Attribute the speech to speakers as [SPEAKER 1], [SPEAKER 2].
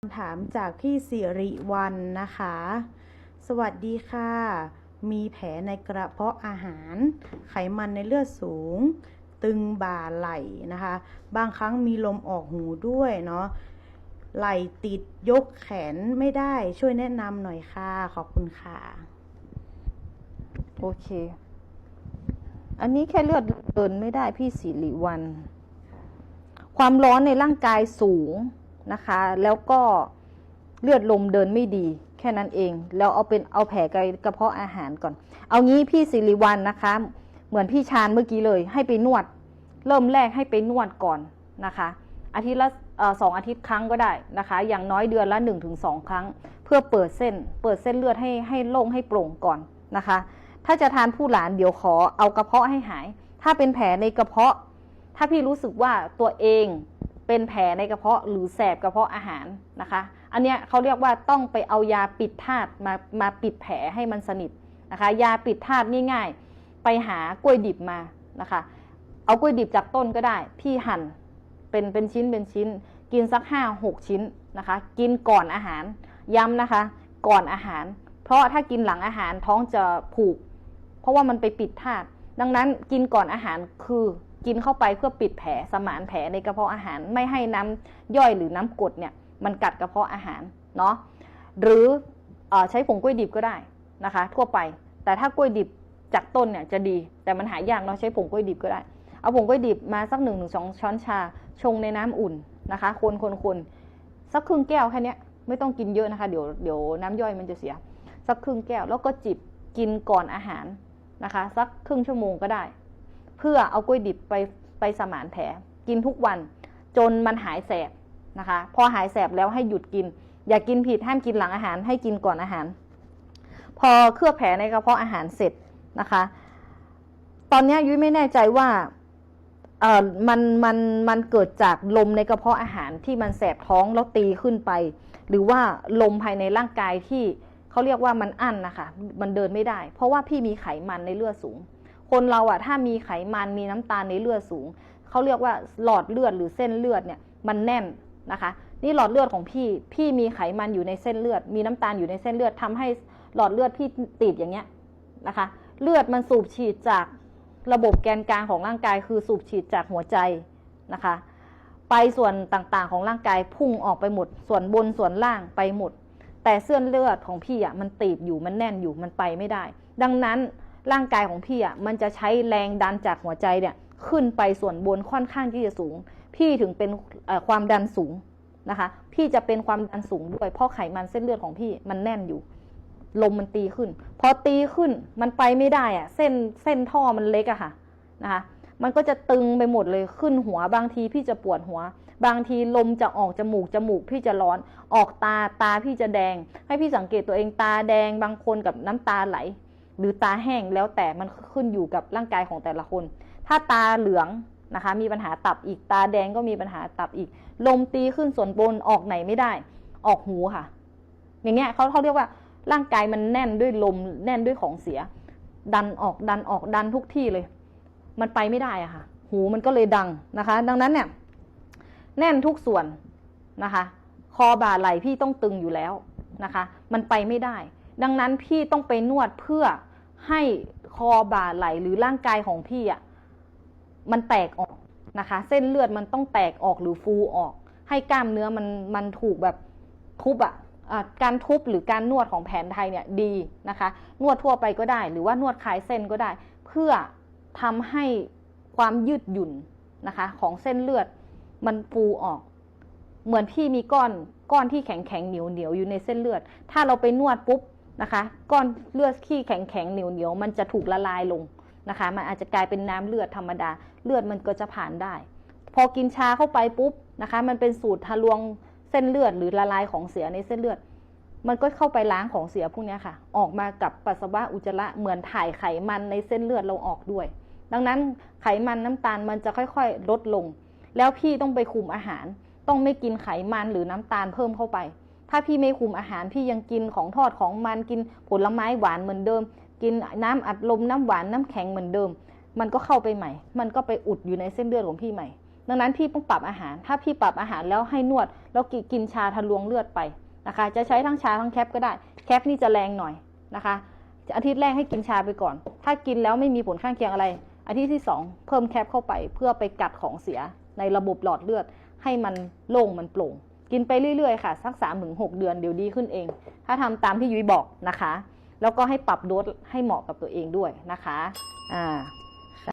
[SPEAKER 1] คำถามจากพี่สิริวัลนะคะ สวัสดีค่ะ มีแผลในกระเพาะอาหาร ไขมันในเลือดสูง ตึงบ่าไหล่นะคะ บางครั้งมีลมออกหูด้วยเนาะ ไหล่ติดยกแขนไม่ได้ ช่วยแนะนำหน่อยค่ะ ขอบคุณค่ะ
[SPEAKER 2] โอเค อันนี้แค่เลือดเดินไม่ได้พี่สิริวัลความร้อนในร่างกายสูง นะคะ แล้วก็เลือดลมเดินไม่ดี แค่นั้นเอง แล้วเอาเป็นเอาแผลกระเพาะอาหารก่อน เอางี้พี่สิริวัลนะคะ เหมือนพี่ชาญเมื่อกี้เลย ให้ไปนวด เริ่มแรกให้ไปนวดก่อนนะคะ อาทิตย์ละสองอาทิตย์ครั้งก็ได้นะคะ อย่างน้อยเดือนละ 1-2ถึงครั้ง เพื่อเปิดเส้น เปิดเส้นเลือดให้ให้โล่งให้โปร่งก่อนนะคะ ถ้าจะทานผู้หลานเดี๋ยวขอเอากระเพาะให้หาย ถ้าเป็นแผลในกระเพาะ ถ้าพี่รู้สึกว่าตัวเอง เป็นแผลในกระเพาะหรือแสบกระเพาะอาหารนะคะ อันเนี้ยเขาเรียกว่าต้องไปเอายาปิดธาตุมามาปิดแผลให้มันสนิทนะคะ ยาปิดธาตุง่ายๆ ไปหากล้วยดิบมานะคะ เอากล้วยดิบจากต้นก็ได้ พี่หั่นเป็นเป็นชิ้นเป็นชิ้น กินสักห้าหกชิ้นนะคะ กินก่อนอาหารย้ำนะคะ ก่อนอาหาร เพราะถ้ากินหลังอาหารท้องจะผูก เพราะว่ามันไปปิดธาตุดังนั้นกินก่อนอาหารคือ กินเข้าไปเพื่อปิดแผลสมานแผลในกระเพาะอาหาร ไม่ให้น้ำย่อยหรือน้ำกรดเนี่ยมันกัดกระเพาะอาหารเนาะหรืออใช้ผงกล้วยดิบก็ได้นะคะ ทั่วไป แต่ถ้ากล้วยดิบจากต้นเนี่ยจะดี แต่มันหายากเนาะใช้ผงกล้วยดิบก็ได้ เอาผงกล้วยดิบมาสักหนึ่งถึงสองช้อนชาชงในน้ำอุ่นนะคะคนคนคนสักครึ่งแก้วแค่นี้ไม่ต้องกินเยอะนะคะ เดี๋ยวเดี๋ยวน้ำย่อยมันจะเสีย สักครึ่งแก้วแล้วก็จิบกินก่อนอาหารนะคะ สักครึ่งชั่วโมงก็ได้ เพื่อเอากล้วยดิบไปไปสมานแผลกินทุกวันจนมันหายแสบนะคะ พอหายแสบแล้วให้หยุดกิน อย่ากกินผิดห้ามกินหลังอาหารให้กินก่อนอาหาร พอเคลือบแผลในกระเพาะอาหารเสร็จนะคะ ตอนนี้ยุ้ยไม่แน่ใจว่าเออมันมันมันเกิดจากลมในกระเพาะอาหารที่มันแสบท้องแล้วตีขึ้นไป หรือว่าลมภายในร่างกายที่เขาเรียกว่ามันอั้นนะคะ มันเดินไม่ได้ เพราะว่าพี่มีไขมันในเลือดสูง คนเราอะถ้ามีไขมันมีน้ำตาลในเลือดสูงเขาเรียกว่าหลอดเลือดหรือเส้นเลือดเนี่ยมันแน่นนะคะ นี่หลอดเลือดของพี่ พี่มีไขมันอยู่ในเส้นเลือด มีน้ำตาลอยู่ในเส้นเลือดทำให้หลอดเลือดพี่ติดอย่างเงี้ยนะคะ เลือดมันสูบฉีดจากระบบแกนกลางของร่างกาย คือสูบฉีดจากหัวใจนะคะ ไปส่วนต่างๆของร่างกายพุ่งออกไปหมด ส่วนบนส่วนล่างไปหมด แต่เส้นเลือดของพี่อะมันตีบอยู่มันแน่นอยู่มันไปไม่ได้ ดังนั้น ร่างกายของพี่อะมันจะใช้แรงดันจากหัวใจเนี่ยขึ้นไปส่วนบนค่อนข้างที่จะสูง พี่ถึงเป็นความดันสูงนะคะ พี่จะเป็นความดันสูงด้วยเพราะไขมันเส้นเลือดของพี่มันแน่นอยู่ ลมมันตีขึ้น พอตีขึ้นมันไปไม่ได้อะเส้นเส้นท่อมันเล็กอะค่ะนะคะมันก็จะตึงไปหมดเลยขึ้นหัว บางทีพี่จะปวดหัว บางทีลมจะออกจมูกจมูกพี่จะร้อน ออกตาตาพี่จะแดง ให้พี่สังเกตตัวเองตาแดงบางคนกับน้ำตาไหล หรือตาแห้งแล้วแต่มันขึ้นอยู่กับร่างกายของแต่ละคน ถ้าตาเหลืองนะคะ มีปัญหาตับอีกตาแดงก็มีปัญหาตับอีก ลมตีขึ้นส่วนบนออกไหนไม่ได้ ออกหูค่ะ อย่างเงี้ยเขาเขาเรียกว่าร่างกายมันแน่นด้วยลมแน่นด้วยของเสีย ดันออกดันออกดันทุกที่เลย มันไปไม่ได้อะค่ะ หูมันก็เลยดังนะคะ ดังนั้นเนี่ยแน่นทุกส่วนนะคะ คอบ่าไหล่พี่ต้องตึงอยู่แล้วนะคะ มันไปไม่ได้ ดังนั้นพี่ต้องไปนวดเพื่อ ให้คอบ่าไหลหรือร่างกายของพี่อะมันแตกออกนะคะ เส้นเลือดมันต้องแตกออกหรือฟูออก ให้กล้ามเนื้อมันมันถูกแบบทุบอะอะการทุบหรือการนวดของแผนไทยเนี่ยดีนะคะ นวดทั่วไปก็ได้ หรือว่านวดคลายเส้นก็ได้ เพื่อทำให้ความยืดหยุ่นนะคะ ของเส้นเลือดมันฟูออก เหมือนพี่มีก้อนก้อนที่แข็งแข็งเหนียวเหนียวอยู่ในเส้นเลือด ถ้าเราไปนวดปุ๊บ นะคะก้อนเลือดที่แข็งแข็งเหนียวเหนียวมันจะถูกละลายลงนะคะ มันอาจจะกลายเป็นน้ำเลือดธรรมดา เลือดมันก็จะผ่านได้ พอกินชาเข้าไปปุ๊บนะคะ มันเป็นสูตรทะลวงเส้นเลือดหรือละลายของเสียในเส้นเลือด มันก็เข้าไปล้างของเสียพวกนี้ค่ะ ออกมากับปัสสาวะอุจจาระเหมือนถ่ายไขมันในเส้นเลือดเราออกด้วย ดังนั้นไขมันน้ำตาลมันจะค่อยๆ ลดลง แล้วพี่ต้องไปคุมอาหาร ต้องไม่กินไขมันหรือน้ำตาลเพิ่มเข้าไป ถ้าพี่ไม่คุมอาหารพี่ยังกินของทอดของมันกินผลไม้หวานเหมือนเดิม กินน้ำอัดลมน้ำหวานน้ำแข็งเหมือนเดิม มันก็เข้าไปใหม่ มันก็ไปอุดอยู่ในเส้นเลือดของพี่ใหม่ ดังนั้นพี่ต้องปรับอาหาร ถ้าพี่ปรับอาหารแล้วให้นวด แล้วกิกินชาทะลวงเลือดไปนะคะ จะใช้ทั้งชาทั้งแคปก็ได้ แคปนี่จะแรงหน่อยนะคะ อาทิตย์แรกให้กินชาไปก่อน ถ้ากินแล้วไม่มีผลข้างเคียงอะไร อาทิตย์ที่ 2 เพิ่มแคปเข้าไปเพื่อไปกัดของเสียในระบบหลอดเลือดให้มันโล่งมันโปร่ง กินไปเรื่อยๆค่ะ สัก3-6เดือนเดี๋ยวดีขึ้นเอง ถ้าทำตามที่ยุ้ยบอกนะคะ แล้วก็ให้ปรับโดสให้เหมาะกับตัวเองด้วยนะคะอ่า